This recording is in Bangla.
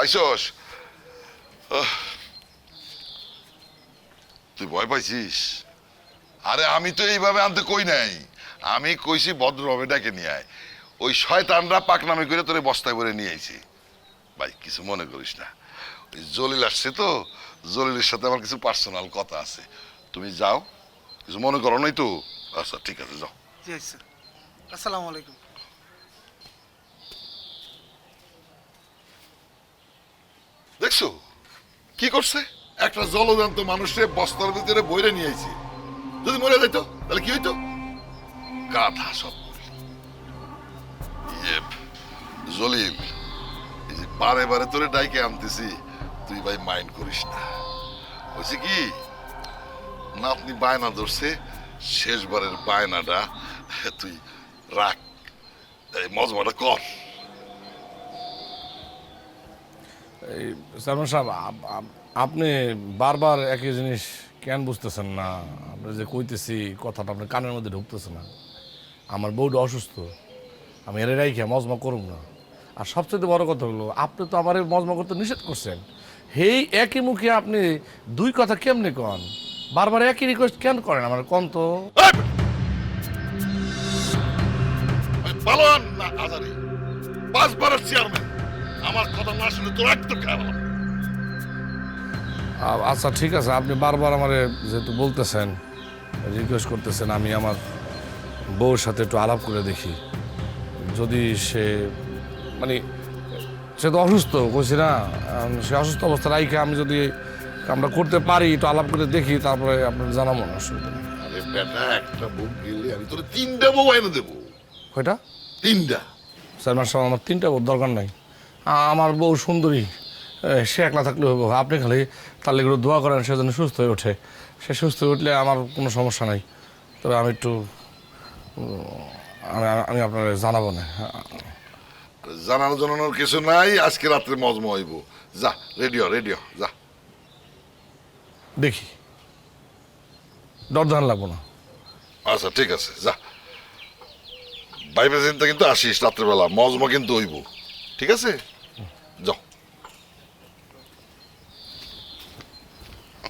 আইসস। তুই ভয় পাইছিস? আরে আমি তো এইভাবে আনতে কই নাই। আমি কইছি ভদ্রভাবে ডাকে নিয়ে আয়। ওই শয়তানরা পাকনামি করে তোরে বস্তায় ভরে নিয়ে আইছি। ভাই, কিছু মনে করিস না। ওই জলিল আসছে তো। জলিলের সাথে আমার কিছু পার্সোনাল কথা আছে। তুমি যাও। কিছু মনে করো নাই তো? আচ্ছা ঠিক আছে, যাও। জি, স্যার। আসসালামু আলাইকুম। দেখছ? কি করছে? একটা জলজান্ত মানুষের বস্তার ভিতরে বইরে নিয়ে যদি মরে যেত তাহলে কি হইতো? গাধা সব ইয়ে, জলিল বারে বারে তোরে ডাইকে আনতেছি তুই ভাই মাইন্ড করিস না। হয়েছে কি? না আপনি বায়না ধরছে শেষবারের বায়নাটা তুই রাখ। মজমাটা কর। এই, সালমান সাহেব, আপ- আপ- আপনি বারবার একই জিনিস কেন বুঝতেছেন না? আপনি যে কইতেছি, কথাটা আপনার কানের মধ্যে ঢুকতেছে না। আমার বউটা অসুস্থ। আমি এর রাইখে মজমা করুম না। আর সবচেয়ে বড় কথা হলো, আপনি তো আমার মজমা করতে নিষেধ করছেন। হেই একই মুখে আপনি দুই কথা কেমনে কন? বারবার একই রিকোয়েস্ট কেন করেন আমার কন তো? পাঁচবারের চেয়ারম্যান আমার কথা না শুনে তোর আচ্ছা ঠিক আছে আপনি বারবার আমার যেহেতু বলতেছেন রিকোয়েস্ট করতেছেন আমি আমার বউর সাথে একটু আলাপ করে দেখি। যদি সে মানে সে তো অসুস্থ কইছি না সে অসুস্থ অবস্থা রাইখে আমি যদি আমরা করতে পারি একটু আলাপ করে দেখি তারপরে আপনার জানাব না অসুবিধা নেই। আরে বেটা একটা বুক গেলে আমি তোর তিনটা বউ এনে দেবো। কয়টা? তিনটা। স্যার আমার তিনটা বউর দরকার নাই। আমার বউ সুন্দরী। সে একলা থাকলে হইব। আপনি খালি তার লেগে একটু দোয়া করেন সে যেন সুস্থ হয়ে ওঠে। সে সুস্থ হয়ে উঠলে আমার কোনো সমস্যা নাই। তবে আমি একটু আমি আমি আপনার জানাব না। জানানো জানানোর কিছু নাই আজকে রাত্রে মজমা হইব। যা রেডিও রেডিও যা। দেখি। দরদান লাগবো না। আচ্ছা ঠিক আছে যা। বাইবে চিন্তা কিন্তু আসিস রাত্রেবেলা মজমা কিন্তু হইব। ঠিক আছে?